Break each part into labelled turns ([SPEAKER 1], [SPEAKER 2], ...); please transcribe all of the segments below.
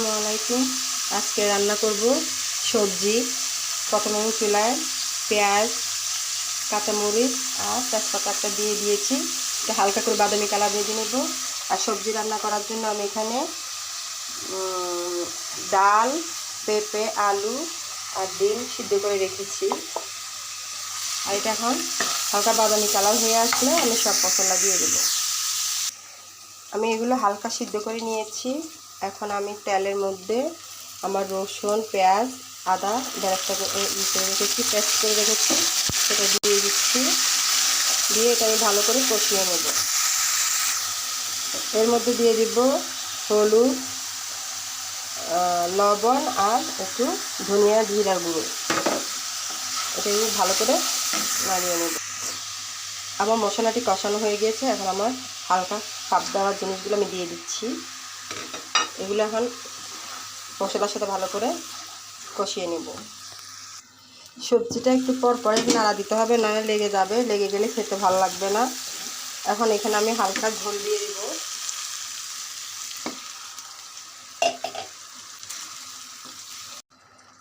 [SPEAKER 1] আসসালামু আলাইকুম। আজকে রান্না করব সবজি। প্রথমে চুলায় পেঁয়াজ, কাঁচামরিচ আর তেজপাতা একটা দিয়ে দিয়েছি। এটা হালকা করে বাদামি কালার ভেজে নেব। আর সবজি রান্না করার জন্য আমি এখানে ডাল, পেঁপে, আলু আর ডিম সিদ্ধ করে রেখেছি। আর এটা এখন হালকা বাদামি কালার হয়ে আসলে আমি সব মশলা দিয়ে দেবো। আমি এগুলো হালকা সিদ্ধ করে নিয়েছি। এখন আমি তেলের মধ্যে আমার রসুন, পেঁয়াজ, আদা বেরেস্তা ই করে রেখেছি, পেস্ট করে রেখেছি, সেটা দিয়ে দিচ্ছি। দিয়ে এটা আমি ভালো করে কষিয়ে নেব। এর মধ্যে দিয়ে দিব হলুদ লবণ আর একটু ধনিয়া, জিরার গুঁড়ো। এটা আমি ভালো করে নাড়িয়ে নেব। আমার মশলাটি কষানো হয়ে গিয়েছে, এখন আমার হালকা ভাপ দেওয়ার জিনিসগুলো আমি দিয়ে দিচ্ছি। এগুলো এখন মশলার সাথে ভালো করে কষিয়ে নেব। সবজিটা একটু পর পরে নাড়া দিতে হবে না লেগে যাবে। লেগে গেলে খেতে ভালো লাগবে না। এখন এখানে আমি হালকা ঝোল দিয়ে দিব।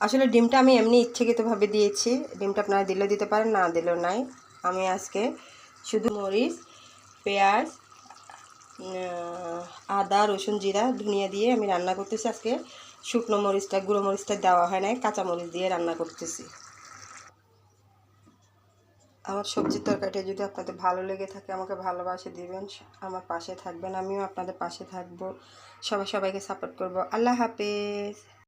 [SPEAKER 1] আসলে ডিমটা আমি এমনি ইচ্ছাকৃতভাবে দিয়েছি। ডিমটা আপনারা দিলেও দিতে পারেন, না দিলেও নাই। আমি আজকে শুধু মরিচ, পেঁয়াজ আদা, রসুন, জিরা, ধনিয়া দিয়ে আমি রান্না করতেছি আজকে। শুকনো মরিচটা, গুঁড়ো মরিচটা দেওয়া হয় নাই, কাঁচা মরিচ দিয়ে রান্না করতেছি। আমার সবজির তরকারিটা যদি আপনাদের ভালো লেগে থাকে, আমাকে ভালোবাসে দিবেন, আমার পাশে থাকবেন, আমিও আপনাদের পাশে থাকব। সবাই সবাইকে সাপোর্ট করব। আল্লাহ হাফেজ।